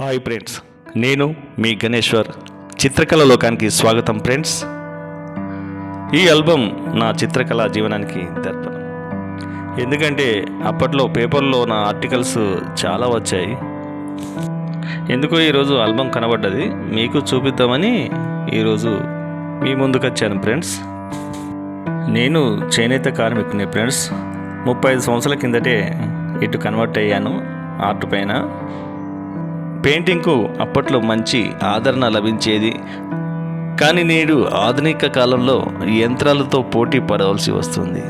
Hi friends నేను మీ గణేశ్వర్. చిత్రకళ లోకానికి స్వాగతం ఫ్రెండ్స్. ఈ ఆల్బమ్ నా చిత్రకళ జీవనానికి దర్పణం. ఎందుకంటే అప్పట్లో పేపర్లో నా ఆర్టికల్స్ చాలా వచ్చాయి. ఎందుకో ఈరోజు ఆల్బమ్ కనబడ్డది మీకు చూపిద్దామని ఈరోజు మీ ముందుకు వచ్చాను ఫ్రెండ్స్. నేను చేనేత కార్మికుని ఫ్రెండ్స్. ముప్పై ఐదు సంవత్సరాల కిందటే ఇటు కన్వర్ట్ అయ్యాను ఆర్ట్ పైన. పెయింటింగ్కు అప్పట్లో మంచి ఆదరణ లభించేది. కానీ నేడు ఆధునిక కాలంలో యంత్రాలతో పోటీ పడవలసి వస్తుంది.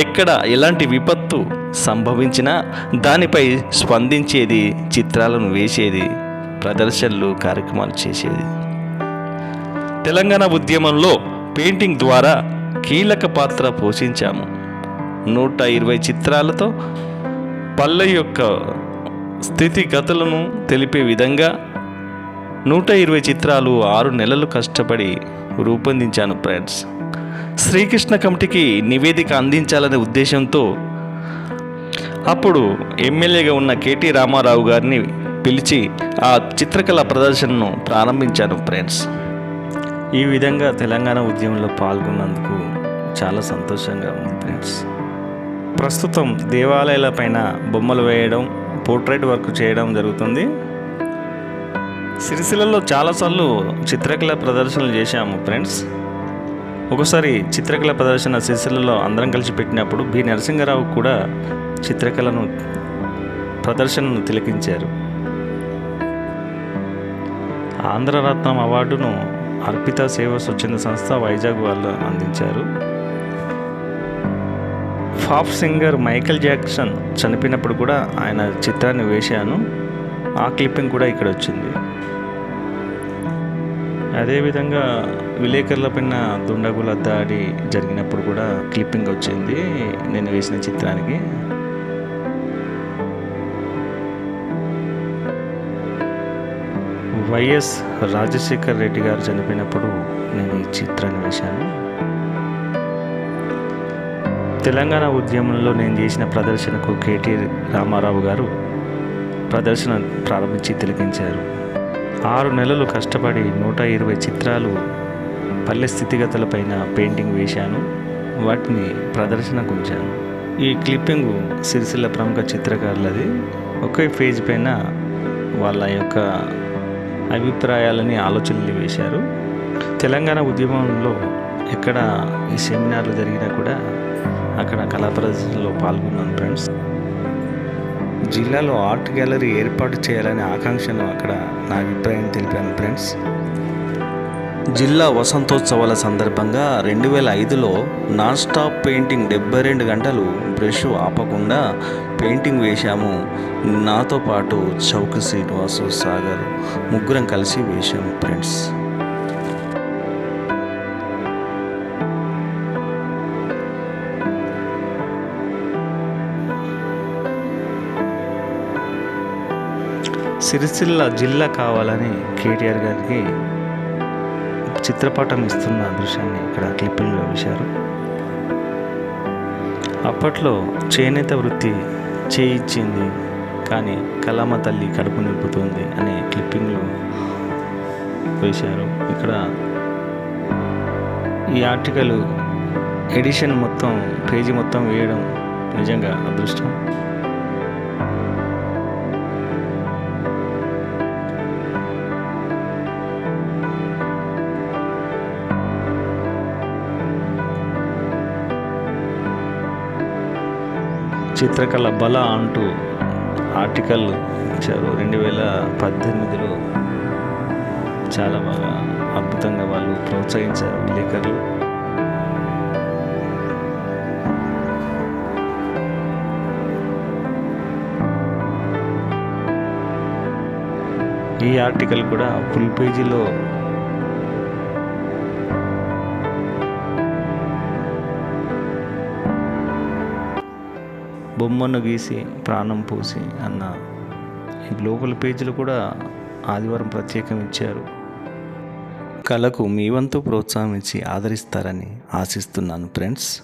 ఎక్కడ ఎలాంటి విపత్తు సంభవించినా దానిపై స్పందించేది చిత్రాలను వేసేది ప్రదర్శనలు కార్యక్రమాలు చేసేది. తెలంగాణ ఉద్యమంలో పెయింటింగ్ ద్వారా కీలక పాత్ర పోషించాము. నూట ఇరవై చిత్రాలతో పల్లె యొక్క స్థితిగతులను తెలిపే విధంగా నూట ఇరవై చిత్రాలు ఆరు నెలలు కష్టపడి రూపొందించాను ఫ్రెండ్స్. శ్రీకృష్ణ కమిటీకి నివేదిక అందించాలనే ఉద్దేశంతో అప్పుడు ఎమ్మెల్యేగా ఉన్న కేటీ రామారావు గారిని పిలిచి ఆ చిత్రకళ ప్రదర్శనను ప్రారంభించాను ఫ్రెండ్స్. ఈ విధంగా తెలంగాణ ఉద్యమంలో పాల్గొన్నందుకు చాలా సంతోషంగా ఉంది ఫ్రెండ్స్. ప్రస్తుతం దేవాలయాల పైన బొమ్మలు వేయడం పోర్ట్రేట్ వర్క్ చేయడం జరుగుతుంది. సిరిసిల్లలో చాలాసార్లు చిత్రకళ ప్రదర్శనలు చేశాము ఫ్రెండ్స్. ఒకసారి చిత్రకళ ప్రదర్శన సిరిసిల్లలో అందరం కలిసి పెట్టినప్పుడు బి నరసింహరావు కూడా చిత్రకళను ప్రదర్శనను తిలకించారు. ఆంధ్రరత్నం అవార్డును అర్పిత సేవ స్వచ్ఛంద సంస్థ వైజాగ్ వాళ్ళు అందించారు. పాప్ సింగర్ మైకేల్ జాక్సన్ చనిపోయినప్పుడు కూడా ఆయన చిత్రాన్ని వేశాను. ఆ క్లిప్పింగ్ కూడా ఇక్కడ వచ్చింది. అదేవిధంగా విలేకరుల పైన దుండగుల దాడి జరిగినప్పుడు కూడా క్లిప్పింగ్ వచ్చింది. నేను వేసిన చిత్రానికి. వైఎస్ రాజశేఖర్ రెడ్డి గారు చనిపోయినప్పుడు నేను ఈ చిత్రాన్ని వేశాను. తెలంగాణ ఉద్యమంలో నేను చేసిన ప్రదర్శనకు కేటీ రామారావు గారు ప్రదర్శన ప్రారంభించి తిలకించారు. ఆరు నెలలు కష్టపడి నూట ఇరవై చిత్రాలు పల్లె స్థితిగతులపైన పెయింటింగ్ వేశాను. వాటిని ప్రదర్శనకు ఉంచాను ఈ క్లిప్పింగ్ సిరిసిల్ల ప్రముఖ చిత్రకారులది. ఒకే పేజ్ పైన వాళ్ళ యొక్క అభిప్రాయాలని ఆలోచనలు వేశారు. తెలంగాణ ఉద్యమంలో ఎక్కడ ఈ సెమినార్లు జరిగినా కూడా అక్కడ కళా ప్రదర్శనలో పాల్గొన్నాను ఫ్రెండ్స్ జిల్లాలో ఆర్ట్ గ్యాలరీ ఏర్పాటు చేయాలనే ఆకాంక్షను అక్కడ నా అభిప్రాయం తెలిపాను ఫ్రెండ్స్ జిల్లా వసంతోత్సవాల సందర్భంగా రెండు వేల ఐదులో నాన్ స్టాప్ పెయింటింగ్ డెబ్బై రెండు గంటలు బ్రష్ ఆపకుండా పెయింటింగ్ వేశాము. నాతో పాటు చౌక శ్రీనివాసు సాగర్ ముగ్గురం కలిసి వేశాము ఫ్రెండ్స్ సిరిసిల్ల జిల్లా కావాలని కేటీఆర్ గారికి చిత్రపటం ఇస్తున్న దృశ్యాన్ని ఇక్కడ క్లిప్పింగ్లో వేశారు. అప్పట్లో చేనేత వృత్తి చేయించింది కానీ కలామ తల్లి కడుపు నింపుతుంది అనే క్లిప్పింగ్లో వేశారు. ఇక్కడ ఈ ఆర్టికల్ ఎడిషన్ మొత్తం పేజీ మొత్తం వేయడం నిజంగా అదృష్టం. చిత్రకళ బల అంటూ ఆర్టికల్ ఇచ్చారు. రెండు వేల పద్దెనిమిదిలో చాలా బాగా అద్భుతంగా వాళ్ళు ప్రోత్సహించారు విలేకరులు. ఈ ఆర్టికల్ కూడా ఫుల్ పేజీలో బొమ్మను గీసి ప్రాణం పోసి అన్న ఈ లోపల పేజీలు కూడా ఆదివారం ప్రత్యేకం ఇచ్చారు. కళకు మీ వంతు ప్రోత్సాహం ఇచ్చి ఆదరిస్తారని ఆశిస్తున్నాను friends.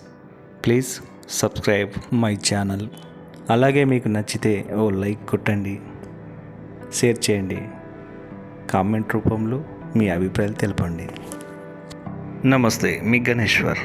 Please subscribe my channel. అలాగే మీకు నచ్చితే ఓ లైక్ కొట్టండి షేర్ చేయండి. కామెంట్ రూపంలో మీ అభిప్రాయాలు తెలపండి. నమస్తే మీ గణేశ్వర్.